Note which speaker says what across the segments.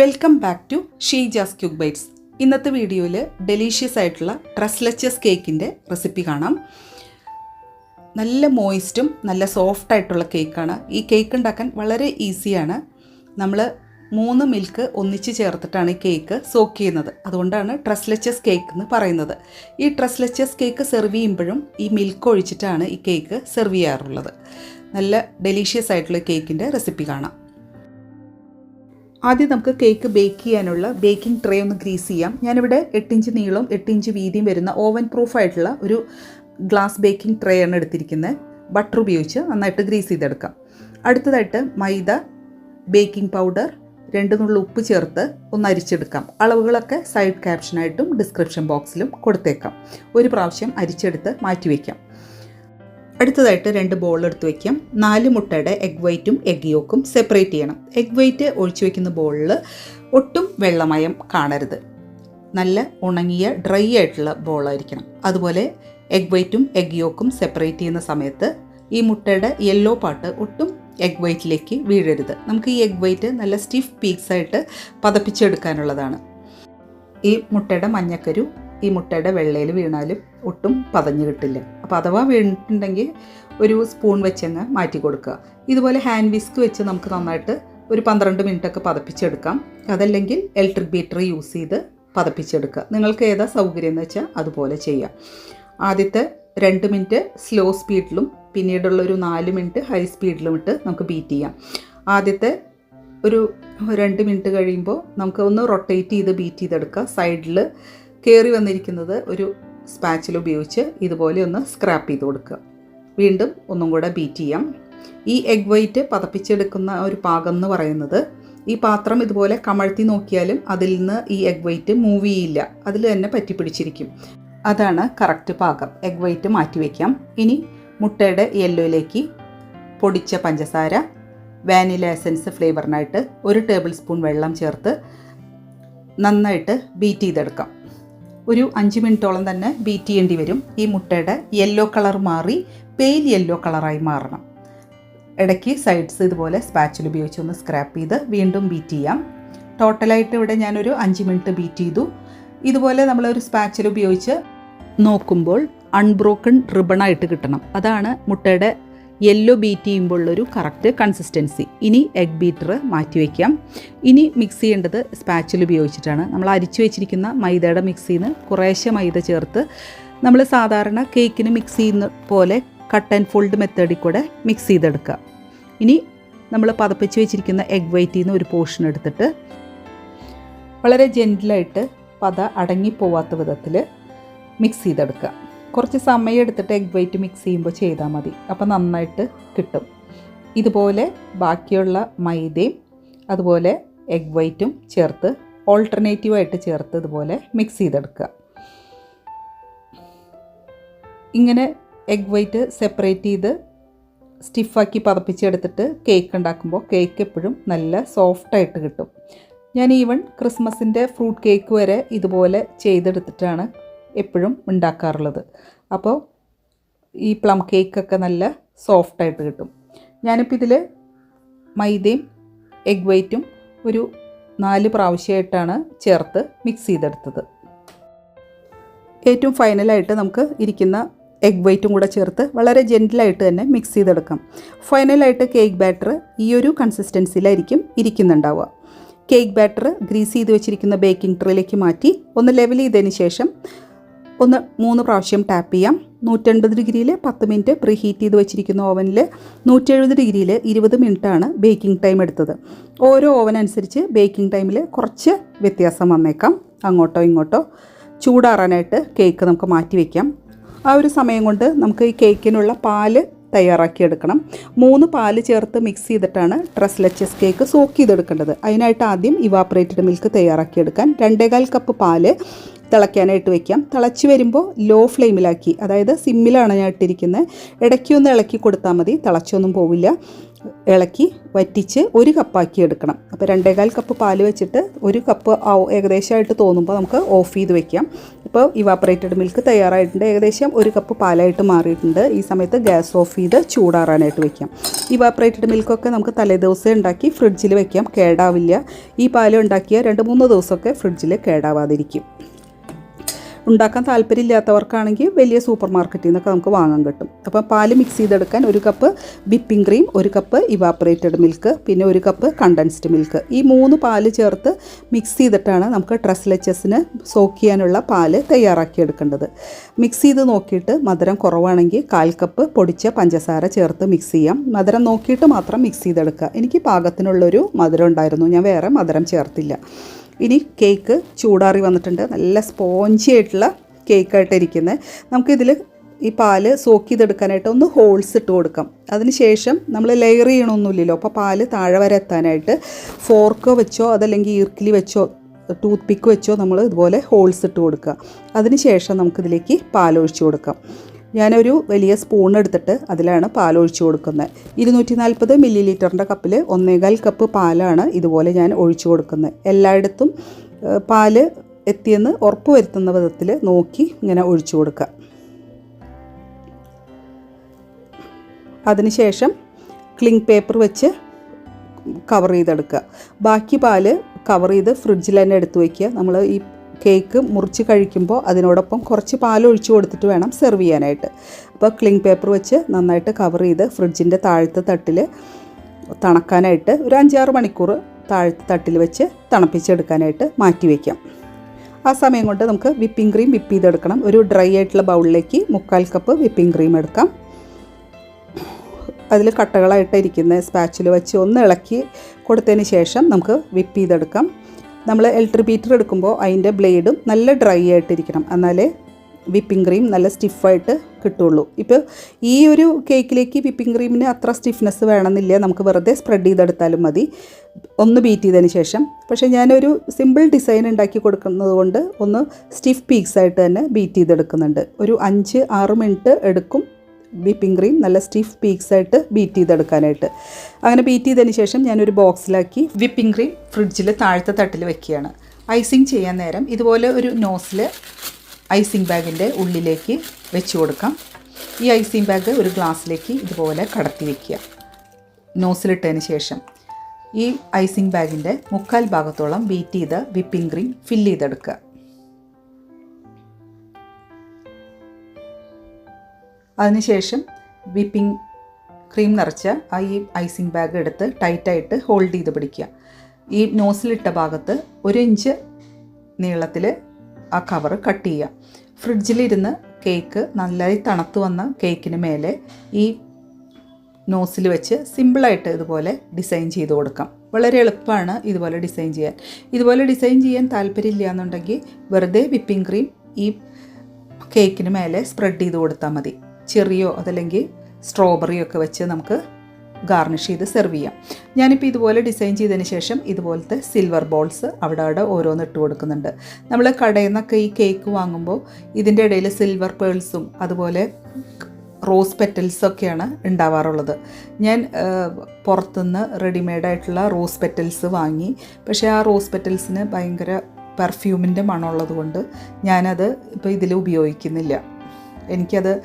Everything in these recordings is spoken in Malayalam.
Speaker 1: Welcome back to Sheeja's quick bites ഇന്നത്തെ വീഡിയോയിൽ ഡെലീഷ്യസ് ആയിട്ടുള്ള ട്രസ്ലച്ചസ് കേക്കിന്റെ റെസിപ്പി കാണാം. നല്ല മോയിസ്റ്റും നല്ല സോഫ്റ്റ് ആയിട്ടുള്ള കേക്കാണ് ഈ കേക്ക് ഉണ്ടാക്കാൻ വളരെ ഈസിയാണ് നമ്മൾ മൂന്ന് മിൽക്ക് ഒന്നിച്ച് ചേർത്തിട്ടാണ് ഈ കേക്ക് സോക്ക് ചെയ്യുന്നത്. അതുകൊണ്ടാണ് ട്രസ്ലച്ചസ് കേക്ക് എന്ന് പറയുന്നത്. ഈ ട്രസ്ലച്ചസ് കേക്ക് സെർവ് ചെയ്യുമ്പോഴും ഈ മിൽക്ക് ഒഴിച്ചിട്ടാണ് ഈ കേക്ക് സെർവ് ചെയ്യാറുള്ളത്. നല്ല ഡെലീഷ്യസ് ആയിട്ടുള്ള കേക്കിന്റെ റെസിപ്പി കാണാം. ആദ്യം നമുക്ക് കേക്ക് ബേക്ക് ചെയ്യാനുള്ള ബേക്കിംഗ് ട്രേ ഒന്ന് ഗ്രീസ് ചെയ്യാം. ഞാനിവിടെ എട്ടിഞ്ച് നീളവും എട്ടിഞ്ച് വീതിയും വരുന്ന ഓവൻ പ്രൂഫ് ആയിട്ടുള്ള ഒരു ഗ്ലാസ് ബേക്കിംഗ് ട്രേ ആണ് എടുത്തിരിക്കുന്നത് ബട്ടർ ഉപയോഗിച്ച് നന്നായിട്ട് ഗ്രീസ് ചെയ്തെടുക്കാം. അടുത്തതായിട്ട് മൈദ ബേക്കിംഗ് പൗഡർ രണ്ട് നുള്ളു ഉപ്പ് ചേർത്ത് ഒന്ന് അരിച്ചെടുക്കാം. അളവുകളൊക്കെ സൈഡ് ക്യാപ്ഷനായിട്ടും ഡിസ്ക്രിപ്ഷൻ ബോക്സിലും കൊടുത്തേക്കാം. ഒരു പ്രാവശ്യം അരിച്ചെടുത്ത് മാറ്റി വയ്ക്കാം അടുത്തതായിട്ട് രണ്ട് ബോൾ എടുത്ത് വയ്ക്കാം നാല് മുട്ടയുടെ എഗ് വൈറ്റും എഗ് യോക്കും സെപ്പറേറ്റ് ചെയ്യണം. എഗ് വൈറ്റ് ഒഴിച്ചു വെക്കുന്ന ബോളിൽ ഒട്ടും വെള്ളമയം കാണരുത്. നല്ല ഉണങ്ങിയ ഡ്രൈ ആയിട്ടുള്ള ബോളായിരിക്കണം അതുപോലെ എഗ് വൈറ്റും എഗ് യോക്കും സെപ്പറേറ്റ് ചെയ്യുന്ന സമയത്ത് ഈ മുട്ടയുടെ യെല്ലോ പാർട്ട് ഒട്ടും എഗ് വൈറ്റിലേക്ക് വീഴരുത്. നമുക്ക് ഈ എഗ് വൈറ്റ് നല്ല സ്റ്റിഫ് പീക്സായിട്ട് പതപ്പിച്ചെടുക്കാനുള്ളതാണ്. ഈ മുട്ടയുടെ മഞ്ഞക്കരു ഈ മുട്ടയുടെ വെള്ളയിൽ വീണാലും ഒട്ടും പതഞ്ഞു കിട്ടില്ല. അപ്പോൾ അഥവാ വീണിട്ടുണ്ടെങ്കിൽ ഒരു സ്പൂൺ വെച്ചങ്ങ് മാറ്റി കൊടുക്കുക. ഇതുപോലെ ഹാൻഡ് വിസ്ക് വെച്ച് നമുക്ക് നന്നായിട്ട് ഒരു പന്ത്രണ്ട് മിനിറ്റൊക്കെ പതപ്പിച്ചെടുക്കാം. അതല്ലെങ്കിൽ ഇലക്ട്രിക് ബീറ്റർ യൂസ് ചെയ്ത് പതപ്പിച്ചെടുക്കുക. നിങ്ങൾക്ക് ഏതാ സൗകര്യം എന്ന് വെച്ചാൽ അതുപോലെ ചെയ്യാം. ആദ്യത്തെ രണ്ട് മിനിറ്റ് സ്ലോ സ്പീഡിലും പിന്നീടുള്ള ഒരു നാല് മിനിറ്റ് ഹൈ സ്പീഡിലും ഇട്ട് നമുക്ക് ബീറ്റ് ചെയ്യാം. ആദ്യത്തെ ഒരു രണ്ട് മിനിറ്റ് കഴിയുമ്പോൾ നമുക്ക് ഒന്ന് റൊട്ടേറ്റ് ചെയ്ത് ബീറ്റ് ചെയ്തെടുക്കുക. സൈഡിൽ കയറി വന്നിരിക്കുന്നത് ഒരു സ്പാച്ചിൽ ഉപയോഗിച്ച് ഇതുപോലെ ഒന്ന് സ്ക്രാപ്പ് ചെയ്ത് കൊടുക്കുക. വീണ്ടും ഒന്നും കൂടെ ബീറ്റ് ചെയ്യാം. ഈ എഗ് വൈറ്റ് പതപ്പിച്ചെടുക്കുന്ന ഒരു പാകം എന്ന് പറയുന്നത് ഈ പാത്രം ഇതുപോലെ കമഴ്ത്തി നോക്കിയാലും അതിൽ നിന്ന് ഈ എഗ് വൈറ്റ് മൂവ് ചെയ്യില്ല. അതിൽ തന്നെ പറ്റിപ്പിടിച്ചിരിക്കും അതാണ് കറക്റ്റ് പാകം. എഗ് വൈറ്റ് മാറ്റി വയ്ക്കാം ഇനി മുട്ടയുടെ യെല്ലോയിലേക്ക് പൊടിച്ച പഞ്ചസാര വാനില എസൻസ് ഫ്ലേവറിനായിട്ട് ഒരു ടേബിൾ സ്പൂൺ വെള്ളം ചേർത്ത് നന്നായിട്ട് ബീറ്റ് ചെയ്തെടുക്കാം. ഒരു അഞ്ച് മിനിറ്റോളം തന്നെ ബീറ്റ് ചെയ്യേണ്ടി വരും. ഈ മുട്ടയുടെ യെല്ലോ കളർ മാറി പെയിൽ യെല്ലോ കളറായി മാറണം. ഇടയ്ക്ക് സൈഡ്സ് ഇതുപോലെ സ്പാച്ചിൽ ഉപയോഗിച്ച് ഒന്ന് സ്ക്രാപ്പ് ചെയ്ത് വീണ്ടും ബീറ്റ് ചെയ്യാം. ടോട്ടലായിട്ട് ഇവിടെ ഞാനൊരു അഞ്ച് മിനിറ്റ് ബീറ്റ് ചെയ്തു. ഇതുപോലെ നമ്മളൊരു സ്പാച്ചിൽ ഉപയോഗിച്ച് നോക്കുമ്പോൾ അൺബ്രോക്കൺ റിബണായിട്ട് കിട്ടണം. അതാണ് മുട്ടയുടെ യെല്ലോ ബീറ്റ് ചെയ്യുമ്പോഴുള്ളൊരു കറക്റ്റ് കൺസിസ്റ്റൻസി ഇനി എഗ് ബീറ്റർ മാറ്റി വയ്ക്കാം ഇനി മിക്സ് ചെയ്യേണ്ടത് സ്പാച്ചിൽ ഉപയോഗിച്ചിട്ടാണ്. നമ്മൾ അരിച്ചു വെച്ചിരിക്കുന്ന മൈദയുടെ മിക്സിയിൽ നിന്ന് കുറേശ്ശെ മൈദ ചേർത്ത് നമ്മൾ സാധാരണ കേക്കിന് മിക്സ് ചെയ്യുന്ന പോലെ കട്ട് ആൻഡ് ഫോൾഡ് മെത്തേഡിൽ കൂടെ മിക്സ് ചെയ്തെടുക്കുക. ഇനി നമ്മൾ പതപ്പിച്ച് വെച്ചിരിക്കുന്ന എഗ് വൈറ്റിൽ നിന്ന് ഒരു പോർഷൻ എടുത്തിട്ട് വളരെ ജെന്റിലായിട്ട് പത അടങ്ങിപ്പോവാത്ത വിധത്തിൽ മിക്സ് ചെയ്തെടുക്കുക. കുറച്ച് സമയം എടുത്തിട്ട് എഗ് വൈറ്റ് മിക്സ് ചെയ്യുമ്പോൾ ചെയ്താൽ മതി. അപ്പോൾ നന്നായിട്ട് കിട്ടും. ഇതുപോലെ ബാക്കിയുള്ള മൈദയും അതുപോലെ എഗ് വൈറ്റും ചേർത്ത് ഓൾട്ടർനേറ്റീവായിട്ട് ചേർത്ത് ഇതുപോലെ മിക്സ് ചെയ്തെടുക്കുക. ഇങ്ങനെ എഗ് വൈറ്റ് സെപ്പറേറ്റ് ചെയ്ത് സ്റ്റിഫാക്കി പതപ്പിച്ചെടുത്തിട്ട് കേക്ക് ഉണ്ടാക്കുമ്പോൾ കേക്ക് എപ്പോഴും നല്ല സോഫ്റ്റായിട്ട് കിട്ടും. ഞാൻ ഈവൺ ക്രിസ്മസിന്റെ ഫ്രൂട്ട് കേക്ക് വരെ ഇതുപോലെ ചെയ്തെടുത്തിട്ടാണ് എപ്പോഴും ഉണ്ടാക്കാറുള്ളത്. അപ്പോൾ ഈ പ്ലം കേക്കൊക്കെ നല്ല സോഫ്റ്റായിട്ട് കിട്ടും. ഞാനിപ്പോൾ ഇതിൽ മൈദയും എഗ് വൈറ്റും ഒരു നാല് പ്രാവശ്യമായിട്ടാണ് ചേർത്ത് മിക്സ് ചെയ്തെടുത്തത്. ഏറ്റവും ഫൈനലായിട്ട് നമുക്ക് ഇരിക്കുന്ന എഗ് വൈറ്റും കൂടെ ചേർത്ത് വളരെ ജെന്റിലായിട്ട് തന്നെ മിക്സ് ചെയ്തെടുക്കാം. ഫൈനലായിട്ട് കേക്ക് ബാറ്റർ ഈ ഒരു കൺസിസ്റ്റൻസിയിലായിരിക്കും ഇരിക്കുന്നുണ്ടാവുക. കേക്ക് ബാറ്റർ ഗ്രീസ് ചെയ്ത് വെച്ചിരിക്കുന്ന ബേക്കിംഗ് ട്രേയിലേക്ക് മാറ്റി ഒന്ന് ലെവൽ ചെയ്തതിന് ശേഷം ഒന്ന് മൂന്ന് പ്രാവശ്യം ടാപ്പ് ചെയ്യാം. നൂറ്റൻപത് ഡിഗ്രിയിൽ പത്ത് മിനിറ്റ് പ്രീ ഹീറ്റ് ചെയ്ത് വെച്ചിരിക്കുന്ന ഓവനിൽ നൂറ്റെഴുപത് ഡിഗ്രിയിൽ ഇരുപത് മിനിറ്റാണ് ബേക്കിംഗ് ടൈം എടുത്തത്. ഓരോ ഓവൻ അനുസരിച്ച് ബേക്കിംഗ് ടൈമിൽ കുറച്ച് വ്യത്യാസം വന്നേക്കാം. അങ്ങോട്ടോ ഇങ്ങോട്ടോ ചൂടാറാനായിട്ട് കേക്ക് നമുക്ക് മാറ്റി വയ്ക്കാം ആ ഒരു സമയം കൊണ്ട് നമുക്ക് ഈ കേക്കിനുള്ള പാൽ തയ്യാറാക്കിയെടുക്കണം മൂന്ന് പാൽ ചേർത്ത് മിക്സ് ചെയ്തിട്ടാണ് ട്രസ്ലച്ചസ് കേക്ക് സോക്ക് ചെയ്തെടുക്കേണ്ടത്. അതിനായിട്ട് ആദ്യം ഇവാപ്പറേറ്റഡ് മിൽക്ക് തയ്യാറാക്കിയെടുക്കാൻ രണ്ടേകാൽ കപ്പ് പാൽ തിളയ്ക്കാനായിട്ട് വെക്കാം. തിളച്ച് വരുമ്പോൾ ലോ ഫ്ലെയിമിലാക്കി അതായത് സിമ്മിലാണ് ഞാൻ ഇട്ടിരിക്കുന്നത്. ഇടയ്ക്ക് ഇളക്കി കൊടുത്താൽ മതി. തിളച്ചൊന്നും പോവില്ല. ഇളക്കി വറ്റിച്ച് ഒരു കപ്പാക്കി എടുക്കണം. അപ്പോൾ രണ്ടേകാൽ കപ്പ് പാൽ വെച്ചിട്ട് ഒരു കപ്പ് ഏകദേശമായിട്ട് തോന്നുമ്പോൾ നമുക്ക് ഓഫ് ചെയ്ത് വെക്കാം. ഇപ്പോൾ ഇവാപ്പറേറ്റഡ് മിൽക്ക് തയ്യാറായിട്ടുണ്ട്. ഏകദേശം ഒരു കപ്പ് പാലായിട്ട് മാറിയിട്ടുണ്ട്. ഈ സമയത്ത് ഗ്യാസ് ഓഫ് ചെയ്ത് ചൂടാറാനായിട്ട് വെക്കാം. ഇവാപ്പറേറ്റഡ് മിൽക്കൊക്കെ നമുക്ക് തലേദിവസം ഉണ്ടാക്കി ഫ്രിഡ്ജിൽ വെക്കാം. കേടാവില്ല. ഈ പാൽ ഉണ്ടാക്കിയ രണ്ട് മൂന്ന് ദിവസമൊക്കെ ഫ്രിഡ്ജിൽ കേടാവാതിരിക്കും. ഉണ്ടാക്കാൻ താല്പര്യമില്ലാത്തവർക്കാണെങ്കിൽ വലിയ സൂപ്പർ മാർക്കറ്റിൽ നിന്നൊക്കെ നമുക്ക് വാങ്ങാൻ കിട്ടും. അപ്പോൾ പാൽ മിക്സ് ചെയ്തെടുക്കാൻ ഒരു കപ്പ് വിപ്പിംഗ് ക്രീം ഒരു കപ്പ് ഇവാപ്പറേറ്റഡ് മിൽക്ക് പിന്നെ ഒരു കപ്പ് കണ്ടൻസ്ഡ് മിൽക്ക് ഈ മൂന്ന് പാൽ ചേർത്ത് മിക്സ് ചെയ്തിട്ടാണ് നമുക്ക് ട്രസ്ലെച്ചസിന് സോക്ക് ചെയ്യാനുള്ള പാൽ തയ്യാറാക്കിയെടുക്കേണ്ടത് മിക്സ് ചെയ്ത് നോക്കിയിട്ട് മധുരം കുറവാണെങ്കിൽ കാൽ കപ്പ് പൊടിച്ച പഞ്ചസാര ചേർത്ത് മിക്സ് ചെയ്യാം. മധുരം നോക്കിയിട്ട് മാത്രം മിക്സ് ചെയ്തെടുക്കുക. എനിക്ക് പാകത്തിനുള്ളൊരു മധുരം ഉണ്ടായിരുന്നു. ഞാൻ വേറെ മധുരം ചേർത്തില്ല. ഇനി കേക്ക് ചൂടാറി വന്നിട്ടുണ്ട്. നല്ല സ്പോഞ്ചി ആയിട്ടുള്ള കേക്കായിട്ട് ഇരിക്കുന്നത്. നമുക്കിതിൽ ഈ പാൽ സോക്ക് ചെയ്തെടുക്കാനായിട്ട് ഒന്ന് ഹോൾസ് ഇട്ട് കൊടുക്കാം. അതിനുശേഷം നമ്മൾ ലെയർ ചെയ്യണമൊന്നുമില്ലല്ലോ. അപ്പോൾ പാൽ താഴെ വരെ എത്താനായിട്ട് ഫോർക്കോ വെച്ചോ അതല്ലെങ്കിൽ ഈർക്കിലി വെച്ചോ ടൂത്ത് പിക്ക് വെച്ചോ നമ്മൾ ഇതുപോലെ ഹോൾസ് ഇട്ട് കൊടുക്കുക. അതിന് ശേഷം നമുക്കിതിലേക്ക് പാലൊഴിച്ച് കൊടുക്കാം. ഞാനൊരു വലിയ സ്പൂൺ എടുത്തിട്ട് അതിലാണ് പാൽ ഒഴിച്ചു കൊടുക്കുന്നത്. ഇരുന്നൂറ്റി നാൽപ്പത് മില്ലി ലിറ്ററിന്റെ കപ്പിൽ ഒന്നേകാൽ കപ്പ് പാലാണ് ഇതുപോലെ ഞാൻ ഒഴിച്ചു കൊടുക്കുന്നത്. എല്ലായിടത്തും പാൽ എത്തിയെന്ന് ഉറപ്പ് വരുത്തുന്ന വിധത്തിൽ നോക്കി ഇങ്ങനെ ഒഴിച്ചു കൊടുക്കുക. അതിനുശേഷം ക്ലിങ് പേപ്പർ വെച്ച് കവർ ചെയ്തെടുക്കുക. ബാക്കി പാൽ കവർ ചെയ്ത് ഫ്രിഡ്ജിൽ തന്നെ എടുത്തു വയ്ക്കുക. നമ്മൾ ഈ കേക്ക് മുറിച്ച് കഴിക്കുമ്പോൾ അതിനോടൊപ്പം കുറച്ച് പാൽ ഒഴിച്ചു കൊടുത്തിട്ട് വേണം സെർവ് ചെയ്യാനായിട്ട്. അപ്പോൾ ക്ലിങ് പേപ്പർ വെച്ച് നന്നായിട്ട് കവർ ചെയ്ത് ഫ്രിഡ്ജിന്റെ താഴത്തെ തട്ടിൽ തണക്കാനായിട്ട് ഒരു അഞ്ചാറ് മണിക്കൂർ താഴത്തെ തട്ടിൽ വെച്ച് തണുപ്പിച്ചെടുക്കാനായിട്ട് മാറ്റി വയ്ക്കാം. ആ സമയം കൊണ്ട് നമുക്ക് വിപ്പിംഗ് ക്രീം വിപ്പ് ചെയ്തെടുക്കണം. ഒരു ഡ്രൈ ആയിട്ടുള്ള ബൗളിലേക്ക് മുക്കാൽ കപ്പ് വിപ്പിംഗ് ക്രീം എടുക്കാം. അതിൽ കട്ടകളായിട്ട് ഇരിക്കുന്ന സ്പാച്ചിൽ വെച്ച് ഒന്ന് ഇളക്കി കൊടുത്തതിന് ശേഷം നമുക്ക് വിപ്പ് ചെയ്തെടുക്കാം. നമ്മൾ ഇലക്ട്രിക് ബീറ്റർ എടുക്കുമ്പോൾ അതിന്റെ ബ്ലേഡും നല്ല ഡ്രൈ ആയിട്ടിരിക്കണം. എന്നാലേ വിപ്പിംഗ് ക്രീം നല്ല സ്റ്റിഫായിട്ട് കിട്ടുള്ളൂ. ഇപ്പോൾ ഈ ഒരു കേക്കിലേക്ക് വിപ്പിംഗ് ക്രീമിന് അത്ര സ്റ്റിഫ്നെസ് വേണമെന്നില്ല. നമുക്ക് വെറുതെ സ്പ്രെഡ് ചെയ്തെടുത്താലും മതി. ഒന്ന് ബീറ്റ് ചെയ്തതിന് ശേഷം. പക്ഷേ ഞാനൊരു സിമ്പിൾ ഡിസൈൻ ഉണ്ടാക്കി കൊടുക്കുന്നത് കൊണ്ട് ഒന്ന് സ്റ്റിഫ് പീക്സ് ആയിട്ട് തന്നെ ബീറ്റ് ചെയ്തെടുക്കുന്നുണ്ട്. ഒരു അഞ്ച് ആറ് മിനിറ്റ് എടുക്കും. വിപ്പിംഗ് ക്രീം നല്ല സ്റ്റിഫ് പീക്സ് ആയിട്ട് ബീറ്റ് ചെയ്തെടുക്കാനായിട്ട്. അങ്ങനെ ബീറ്റ് ചെയ്തതിന് ശേഷം ഞാനൊരു ബോക്സിലാക്കി വിപ്പിംഗ് ക്രീം ഫ്രിഡ്ജിൽ താഴത്തെ തട്ടിൽ വെക്കുകയാണ്. ഐസിങ് ചെയ്യാൻ നേരം ഇതുപോലെ ഒരു നോസിൽ ഐസിങ് ബാഗിന്റെ ഉള്ളിലേക്ക് വെച്ച് കൊടുക്കാം. ഈ ഐസിങ് ബാഗ് ഒരു ഗ്ലാസ്സിലേക്ക് ഇതുപോലെ കടത്തി വെക്കുക. നോസിലിട്ടതിന് ശേഷം ഈ ഐസിങ് ബാഗിന്റെ മുക്കാൽ ഭാഗത്തോളം ബീറ്റ് ചെയ്ത് വിപ്പിംഗ് ക്രീം ഫില്ല് ചെയ്തെടുക്കുക. അതിനുശേഷം വിപ്പിംഗ് ക്രീം നിറച്ച ആ ഈ ഐസിങ് ബാഗ് എടുത്ത് ടൈറ്റായിട്ട് ഹോൾഡ് ചെയ്ത് പിടിക്കുക. ഈ നോസിലിട്ട ഭാഗത്ത് ഒരു ഇഞ്ച് നീളത്തിൽ ആ കവർ കട്ട് ചെയ്യുക. ഫ്രിഡ്ജിലിരുന്ന് കേക്ക് നല്ലതായി തണുത്ത് വന്ന കേക്കിന് മേലെ ഈ നോസിൽ വെച്ച് സിമ്പിളായിട്ട് ഇതുപോലെ ഡിസൈൻ ചെയ്ത് കൊടുക്കാം. വളരെ എളുപ്പമാണ് ഇതുപോലെ ഡിസൈൻ ചെയ്യാൻ. ഇതുപോലെ ഡിസൈൻ ചെയ്യാൻ താല്പര്യമില്ല എന്നുണ്ടെങ്കിൽ വെറുതെ വിപ്പിംഗ് ക്രീം ഈ കേക്കിന് മേലെ സ്പ്രെഡ് ചെയ്ത് കൊടുത്താൽ മതി. ചെറിയോ അതല്ലെങ്കിൽ സ്ട്രോബെറിയോ ഒക്കെ വെച്ച് നമുക്ക് ഗാർണിഷ് ചെയ്ത് സെർവ് ചെയ്യാം. ഞാനിപ്പോൾ ഇതുപോലെ ഡിസൈൻ ചെയ്തതിന് ശേഷം ഇതുപോലത്തെ സിൽവർ ബോൾസ് അവിടെ അവിടെ ഓരോന്ന് ഇട്ട് കൊടുക്കുന്നുണ്ട്. നമ്മൾ കടയിൽ നിന്നൊക്കെ ഈ കേക്ക് വാങ്ങുമ്പോൾ ഇതിന്റെ ഇടയിൽ സിൽവർ പേൾസും അതുപോലെ റോസ് പെറ്റൽസൊക്കെയാണ് ഉണ്ടാവാറുള്ളത്. ഞാൻ പുറത്തുനിന്ന് റെഡിമെയ്ഡ് ആയിട്ടുള്ള റോസ് പെറ്റൽസ് വാങ്ങി. പക്ഷേ ആ റോസ് പെറ്റൽസിന് ഭയങ്കര പെർഫ്യൂമിന്റെ മണമുള്ളത് കൊണ്ട് ഞാനത് ഇപ്പോൾ ഇതിൽ ഉപയോഗിക്കുന്നില്ല. എനിക്കത്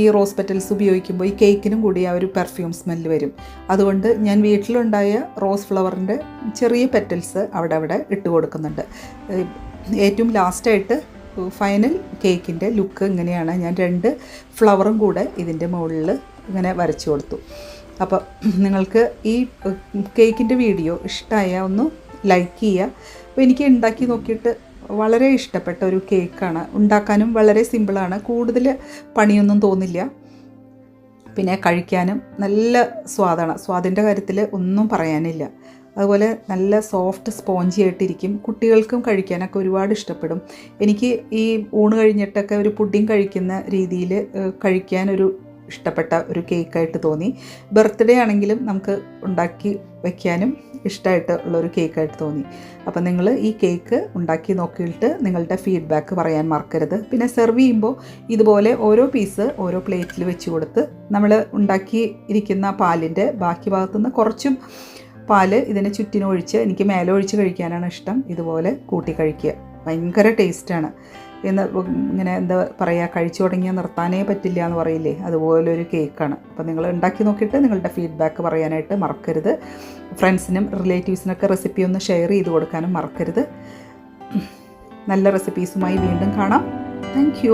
Speaker 1: ഈ റോസ് പെറ്റൽസ് ഉപയോഗിക്കുമ്പോൾ ഈ കേക്കിനും കൂടി ആ ഒരു പെർഫ്യൂം സ്മെല്ല് വരും. അതുകൊണ്ട് ഞാൻ വീട്ടിലുണ്ടായ റോസ് ഫ്ലവറിന്റെ ചെറിയ പെറ്റൽസ് അവിടെ അവിടെ ഇട്ട് കൊടുക്കുന്നുണ്ട്. ഏറ്റവും ലാസ്റ്റായിട്ട് ഫൈനൽ കേക്കിന്റെ ലുക്ക് ഇങ്ങനെയാണ്. ഞാൻ രണ്ട് ഫ്ലവറും കൂടെ ഇതിന്റെ മുകളിൽ ഇങ്ങനെ വരച്ചു കൊടുത്തു. അപ്പോൾ നിങ്ങൾക്ക് ഈ കേക്കിന്റെ വീഡിയോ ഇഷ്ടമായ ഒന്ന് ലൈക്ക് ചെയ്യുക അപ്പോൾ എനിക്ക് ഉണ്ടാക്കി നോക്കിയിട്ട് വളരെ ഇഷ്ടപ്പെട്ട ഒരു കേക്കാണ്. ഉണ്ടാക്കാനും വളരെ സിമ്പിളാണ്. കൂടുതൽ പണിയൊന്നും തോന്നില്ല. പിന്നെ കഴിക്കാനും നല്ല സ്വാദാണ്. സ്വാദിന്റെ കാര്യത്തിൽ ഒന്നും പറയാനില്ല. അതുപോലെ നല്ല സോഫ്റ്റ് സ്പോഞ്ചി ആയിട്ടിരിക്കും. കുട്ടികൾക്കും കഴിക്കാനൊക്കെ ഒരുപാട് ഇഷ്ടപ്പെടും. എനിക്ക് ഈ ഊണ് കഴിഞ്ഞിട്ടൊക്കെ ഒരു പുഡിങ് കഴിക്കുന്ന രീതിയിൽ കഴിക്കാനൊരു ഇഷ്ടപ്പെട്ട ഒരു കേക്കായിട്ട് തോന്നി. ബർത്ത്ഡേ ആണെങ്കിലും നമുക്ക് ഉണ്ടാക്കി വയ്ക്കാനും ഇഷ്ടമായിട്ട് ഉള്ളൊരു കേക്കായിട്ട് തോന്നി. അപ്പോൾ നിങ്ങൾ ഈ കേക്ക് ഉണ്ടാക്കി നോക്കിയിട്ട് നിങ്ങളുടെ ഫീഡ്ബാക്ക് പറയാൻ മറക്കരുത്. പിന്നെ സെർവ് ചെയ്യുമ്പോൾ ഇതുപോലെ ഓരോ പീസ് ഓരോ പ്ലേറ്റിൽ വെച്ച് കൊടുത്ത് നമ്മൾ ഉണ്ടാക്കി ഇരിക്കുന്ന പാലിന്റെ ബാക്കി ഭാഗത്തുനിന്ന് കുറച്ചും പാൽ ഇതിന് ചുറ്റിനൊഴിച്ച് എനിക്ക് മേലെ ഒഴിച്ച് കഴിക്കാനാണ് ഇഷ്ടം. ഇതുപോലെ കൂട്ടി കഴിക്കുക. ഭയങ്കര ടേസ്റ്റാണ് എന്ന് ഇങ്ങനെ എന്താ പറയുക കഴിച്ചു തുടങ്ങിയാൽ നിർത്താനേ പറ്റില്ല എന്ന് പറയില്ലേ? അതുപോലൊരു കേക്കാണ്. അപ്പോൾ നിങ്ങൾ ഉണ്ടാക്കി നോക്കിയിട്ട് നിങ്ങളുടെ ഫീഡ്ബാക്ക് പറയാനായിട്ട് മറക്കരുത്. ഫ്രണ്ട്സിനും റിലേറ്റീവ്സിനൊക്കെ റെസിപ്പി ഒന്ന് ഷെയർ ചെയ്ത് കൊടുക്കാനും മറക്കരുത്. നല്ല റെസിപ്പീസുമായി വീണ്ടും കാണാം. താങ്ക്